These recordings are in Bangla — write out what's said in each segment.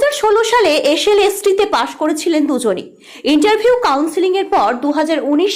সালে এসএল এসটিতে পাশ করেছিলেন দুজনই। ইন্টারভিউ কাউন্সিলিং এর পর দু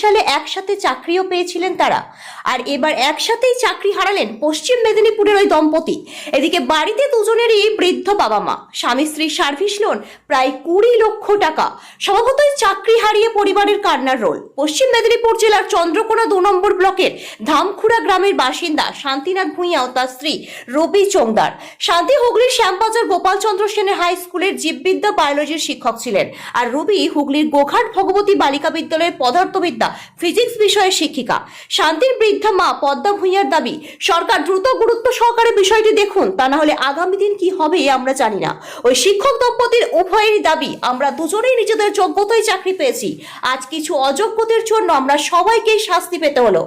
সালে একসাথে চাকরিও পেয়েছিলেন তারা। আর এবার একসাথেই চাকরি হারালেন পশ্চিম মেদিনীপুরের ওই দম্পতি। এদিকে বাড়িতে দুজনেরই বৃদ্ধ বাবা মা স্বামী স্ত্রীর সার্ভিস লোন, প্রায় কুড়ি লক্ষ টাকা। স্বভাবতই চাকরি হারিয়ে পরিবারের কান্নার রোল। পশ্চিম মেদিনীপুর জেলার চন্দ্রকোনা দু নম্বর ব্লকের ধামখুড়া গ্রামের বাসিন্দা শান্তিনাথ ভূঁইয়া ও তার স্ত্রী রবি চোংদার। শান্তি হুগলির শ্যামবাজার গোপালচন্দ্র সেনের হাই স্কুলের জীববিদ্যা বায়োলজির শিক্ষক ছিলেন। আর রুবি হুগলির গোঘাট ভগবতী বালিকা বিদ্যালয়ের পদার্থবিদ্যা ফিজিক্স বিষয়ের শিক্ষিকা। শান্তির বৃদ্ধা মা পদ্মা ভূঁইয়ার দাবি, সরকার দ্রুত গুরুত্ব সহকারে বিষয়টি দেখুন, তা না হলে আগামী দিন কি হবে আমরা জানি না। ওই শিক্ষক দম্পতির উভয়েরই দাবি, আমরা দুজনেই নিজেদের যোগ্যতায় চাকরি পেয়েছি। আজ কিছু অযোগ্যদের জন্য আমরা সবাইকেই শাস্তি পেতে হলো।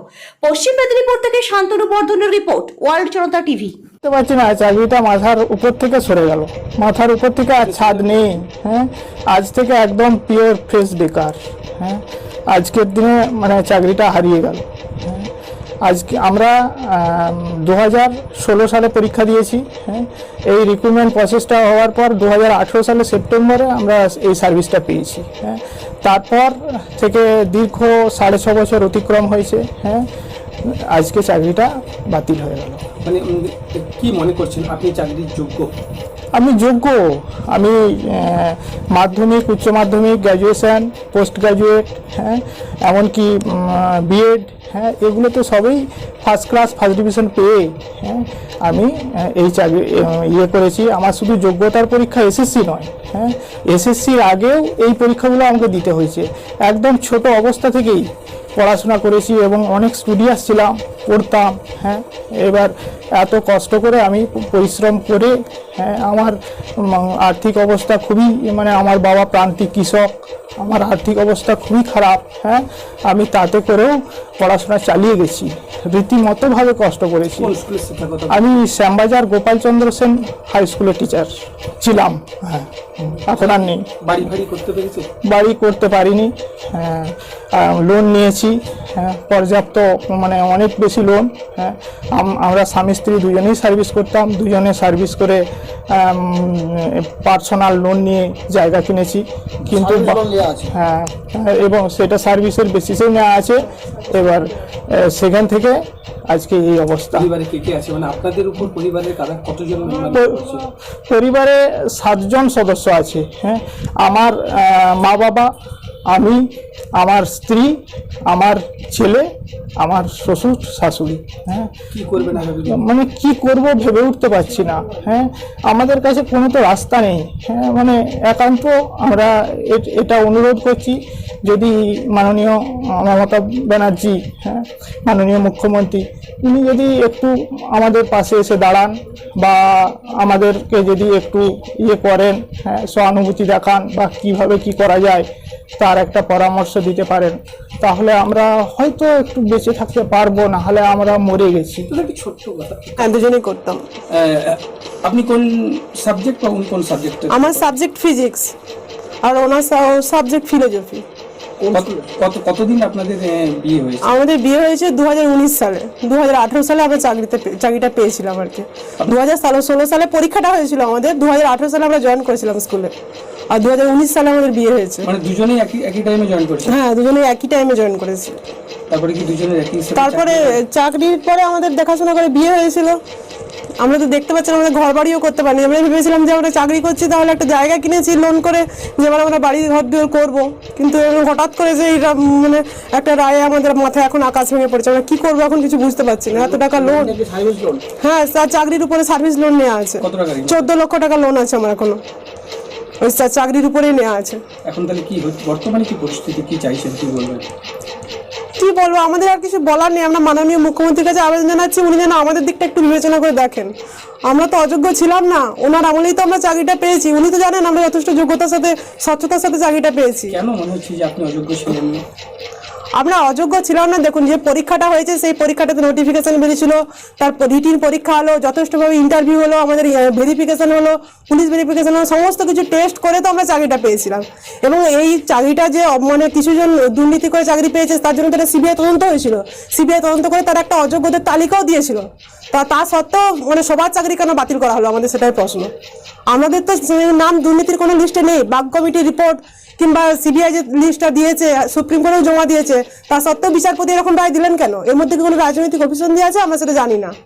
পশ্চিম মেদিনীপুর থেকে শান্তনু বর্ধনের রিপোর্ট, ওয়ার্ল্ড জনতা টিভি। বুঝতে পারছি না চাকরিটা মাথার উপর থেকে সরে গেল। মাথার উপর থেকে আর ছাদ নেই হ্যাঁ? আজ থেকে একদম পিওর ফ্রেশ বেকার হ্যাঁ? আজকের দিনে মানে চাকরিটা হারিয়ে গেল হ্যাঁ? আজকে আমরা দু হাজার ষোলো সালে পরীক্ষা দিয়েছি হ্যাঁ? এই রিক্রুটমেন্ট প্রসেসটা হওয়ার পর দু হাজার আঠেরো সালে সেপ্টেম্বরে আমরা এই সার্ভিসটা পেয়েছি হ্যাঁ? তারপর থেকে দীর্ঘ সাড়ে ছ বছর অতিক্রম হয়েছে হ্যাঁ? আজকে চাকরিটা বাতিল হয়ে গেল। মানে কি মনে করছেন? আপনি চাকরির যোগ্য। আমি যোগ্য। আমি মাধ্যমিক, উচ্চ মাধ্যমিক গ্র্যাজুয়েশান পোস্ট গ্র্যাজুয়েট হ্যাঁ এমনকি বিএড হ্যাঁ এগুলো তো সবই ফার্স্ট ক্লাস ফার্স্ট ডিভিশন পেয়ে হ্যাঁ আমি এই চাকরি ইয়ে করেছি। আমার শুধু যোগ্যতার পরীক্ষা এসএসসি নয় হ্যাঁ এসএসসির আগেও এই পরীক্ষাগুলো আমাকে দিতে হয়েছে। একদম ছোট অবস্থা থেকেই পড়াশোনা করেছি এবং অনেক স্টুডিয়াস ছিলাম, পড়তাম হ্যাঁ এবার এত কষ্ট করে আমি পরিশ্রম করে হ্যাঁ আমার আর্থিক অবস্থা খুবই মানে আমার বাবা প্রান্তিক কৃষক, আমার আর্থিক অবস্থা খুবই খারাপ হ্যাঁ আমি তাতে করেও পড়াশোনা চালিয়ে গেছি রীতিমতোভাবে কষ্ট করেছি। আমি শ্যামবাজার গোপালচন্দ্র সেন হাই স্কুলের টিচার ছিলাম। হ্যাঁ। এখন আর নেই? বাড়ি ভাড়ি করতে পেরেছে? বাড়ি করতে পারিনি। লোন নিয়েছি। হ্যাঁ, পর্যাপ্ত মানে অনেক বেশি লোন হ্যাঁ আমরা স্বামী স্ত্রী দুজনেই সার্ভিস করতাম। দুজনে সার্ভিস করে পার্সোনাল লোন নিয়ে জায়গা কিনেছি। কিন্তু হ্যাঁ হ্যাঁ, এবং সেটা সার্ভিসের বেসিসে নেওয়া আছে। এবার সেখান থেকে আজকে এই অবস্থা। পরিবারে কে কে আছে? মানে আপনাদের উপর পরিবারের কারা কতজন? পরিবারে সাতজন সদস্য আছে হ্যাঁ। আমার আহ, মা বাবা আমি আমার স্ত্রী আমার ছেলে আমার শ্বশুর শাশুড়ি হ্যাঁ? কি করবেন আগামী মানে কি করব ভেবে উঠতে পারছি না হ্যাঁ? আমাদের কাছে কোনো তো রাস্তা নেই হ্যাঁ? মানে একান্ত আমরা এটা অনুরোধ করছি যদি মাননীয় মমতা ব্যানার্জি হ্যাঁ? মাননীয় মুখ্যমন্ত্রী উনি যদি একটু আমাদের পাশে এসে দাঁড়ান বা আমাদেরকে যদি একটু ইয়ে করেন হ্যাঁ? সহানুভূতি দেখান বা কীভাবে কি করা যায় তার একটা পরামর্শ দিতে পারেন তাহলে আমরা হয়তো একটু বেঁচে থাকতে পারব না হলে আমরা মরে গেছি। তাহলে ছোট্ট কথা? হ্যাঁ দুজনেই করতাম। আপনি কোন সাবজেক্ট উনি কোন সাবজেক্ট আমার সাবজেক্ট ফিজিক্স আর ওনার সাবজেক্ট ফিলোজফি কত কতদিন আপনাদের বিয়ে হয়েছে? আমাদের বিয়ে হয়েছে দু হাজার উনিশ সালে। দু হাজার আঠারো সালে আমরা চাকরিতে চাকরিটা পেয়েছিলাম আর কি। দু হাজার ষোলো সালে পরীক্ষাটা হয়েছিল আমাদের। দু হাজার আঠারো সালে আমরা জয়েন করেছিলাম স্কুলে আর দু হাজার উনিশ সালে আমাদের বিয়ে হয়েছে। মানে দুজনেই একই একই টাইমে জয়েন করছে? হ্যাঁ দুজনে একই টাইমে জয়েন করেছি। তারপরে কি দুজনের একই তারপরে চাকরির পরে আমাদের দেখাশোনা করে বিয়ে হয়েছিল। আমরা তো দেখতে পাচ্ছি না, আমাদের ঘর বাড়িও করতে পারিনি। আমরা ভেবেছিলাম যে আমরা চাকরি করছি তাহলে একটা জায়গা কিনেছি লোন করে যে এবার আমরা বাড়ি ঘর দুয়ার করব। কিন্তু হঠাৎ করে যে এইটা মানে একটা রায়ে আমাদের মাথায় এখন আকাশ ভেঙে পড়েছে। আমরা কি করব এখন কিছু বুঝতে পারছি না। এত টাকা লোন হ্যাঁ তার চাকরির উপরে সার্ভিস লোন নেওয়া আছে? চোদ্দ লক্ষ টাকা লোন আছে আমার এখনও। ওই চাকরির উপরেই নেওয়া আছে। এখন তাহলে কি বর্তমানে কি পরিস্থিতি? কি চাইছেন? কি বলবেন? কি বলব? আমাদের আর কিছু বলার নেই। আমরা মাননীয় মুখ্যমন্ত্রীর কাছে আবেদন জানাচ্ছি। উনি যেন আমাদের দিকটা একটু বিবেচনা করে দেখেন। আমরা তো অযোগ্য ছিলাম না। ওনার আমলেই তো আমরা চাকরিটা পেয়েছি। উনি তো জানেন আমরা যথেষ্ট যোগ্যতার সাথে স্বচ্ছতার সাথে চাকরিটা পেয়েছি। কেন মনে হচ্ছে যে আপনি অযোগ্য ছিলেন না? আমরা অযোগ্য ছিলাম না। দেখুন, যে পরীক্ষাটা হয়েছে, সেই পরীক্ষাটাতে নোটিফিকেশন বেরিয়েছিল। তারপর রিটিন পরীক্ষা হলো, যথেষ্টভাবে ইন্টারভিউ হলো, আমাদের ভেরিফিকেশন হলো পুলিশ ভেরিফিকেশন হলো, সমস্ত কিছু টেস্ট করে তো আমরা চাকরিটা পেয়েছিলাম। এবং এই চাকরিটা যে মানে কিছুজন দুর্নীতি করে চাকরি পেয়েছে, তার জন্য তারা সিবিআই তদন্ত হয়েছিল। সিবিআই তদন্ত করে তারা একটা অযোগ্যদের তালিকাও দিয়েছিল। তা তা সত্ত্বেও মানে সবার চাকরি কেন বাতিল করা হলো? আমাদের সেটাই প্রশ্ন। আমাদের তো, নাম দুর্নীতির কোনো লিস্টে নেই। বাগ কমিটির রিপোর্ট কিংবা সিবিআই যে লিস্টটা দিয়েছে সুপ্রিম কোর্টেও জমা দিয়েছে, তা সত্ত্বেও বিচারপতি এরকম রায় দিলেন কেন? এর মধ্যে কি কোনো রাজনৈতিক অভিসন্ধি আছে? আমরা সেটা জানি না।